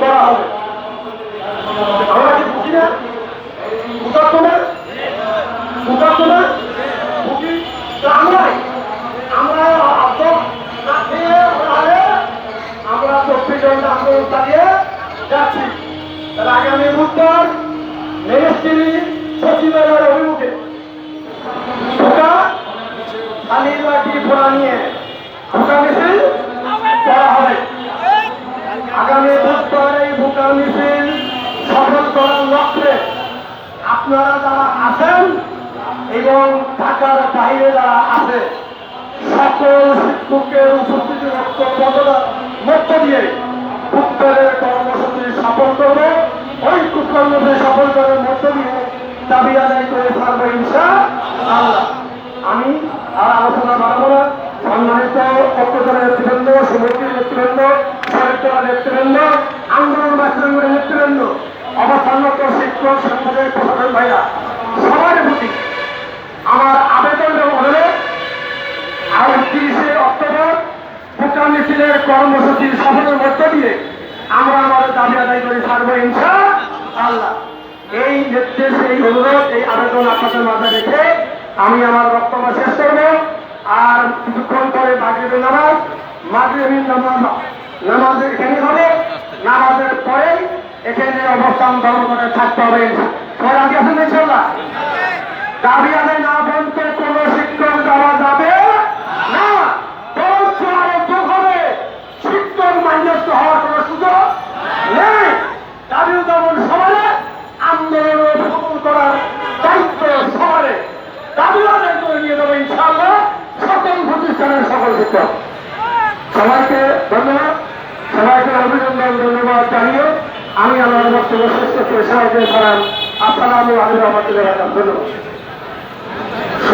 করা হবে। আমরা কি বুঝি না? বুঝাচ্ছ না বুঝাচ্ছ না বুঝি? আমরাই। আমরা আমরা চব্বিশ ঘণ্টা আন্দোলন চালিয়ে যাচ্ছি। তাহলে আগামী বুধবার মিনিস্ট্রি সচিবালয়ের অভিমুখে ঢোকা, খালি লাঠি ফোড়া নিয়ে ঢোকা মিছিল করা হবে আগামী বুধবার এই ভোকা মিছিল সফল করার লক্ষ্যে আপনারা যারা আছেন এবং ঢাকার বাইরে যারা আছে, সকল শিক্ষকের উপস্থিতি মধ্য দিয়ে বুধবারের কর্মসূচি সফল করবে। ওই কর্মসূচি সফল করার মধ্য দিয়ে দাবি আদায় করে থাকবে ইনশা আল্লাহ আমি আর আলোচনা বাড়াবো না। সম্মানিত পক্ষজনের নেতৃবৃন্দ, সমিতির নেতৃবৃন্দ সরকার নেতৃবৃন্দ আন্দোলন বাস্তবায়নের নেতৃবৃন্দ অবস্থানরত শিক্ষক ভাইরা সবার প্রতি আমার আবেদন অনুরোধ আর তিরিশে অক্টোবর ভুটান মিছিলের কর্মসূচি সফলের মধ্য দিয়ে আমরা আমাদের দাবি আদায় করে থাকব ইনশা আল্লাহ এই নির্দেশ, এই অনুরোধ, এই আবেদন আপনাদের মাঝে রেখে আমি আমার বক্তব্য শেষ করব। আর কিছুক্ষণ পরে মাগরিবের নামাজ মাগরিবের নামাজ নামাজ এখানে হবে, নামাজের পরে এখানে অবস্থান গ্রহণ করে থাকতে হবে সবাই রাজি আছেন ইনশাল্লাহ না বলতে কোনো শিক্ষক দেওয়া যাবে না। বরঞ্চ আরও হবে শিক্ষক মান্যস্ত হওয়ার কোনো সুযোগ নেই। দাবি যেমন সমানে আন্দোলন সফল করার দায়িত্ব সমানে দাবি আদায় করে নিয়ে দেবো ইনশাআল্লাহ সকল সবাইকে ধন্যবাদ। সবাইকে অভিনন্দন, ধন্যবাদ জানিয়ে আমি আমার বক্তব্য শেষ করতে সবাইকে সালাম। আসসালামু আলাইকুম রহমতুল্লাহ ধন্যবাদ।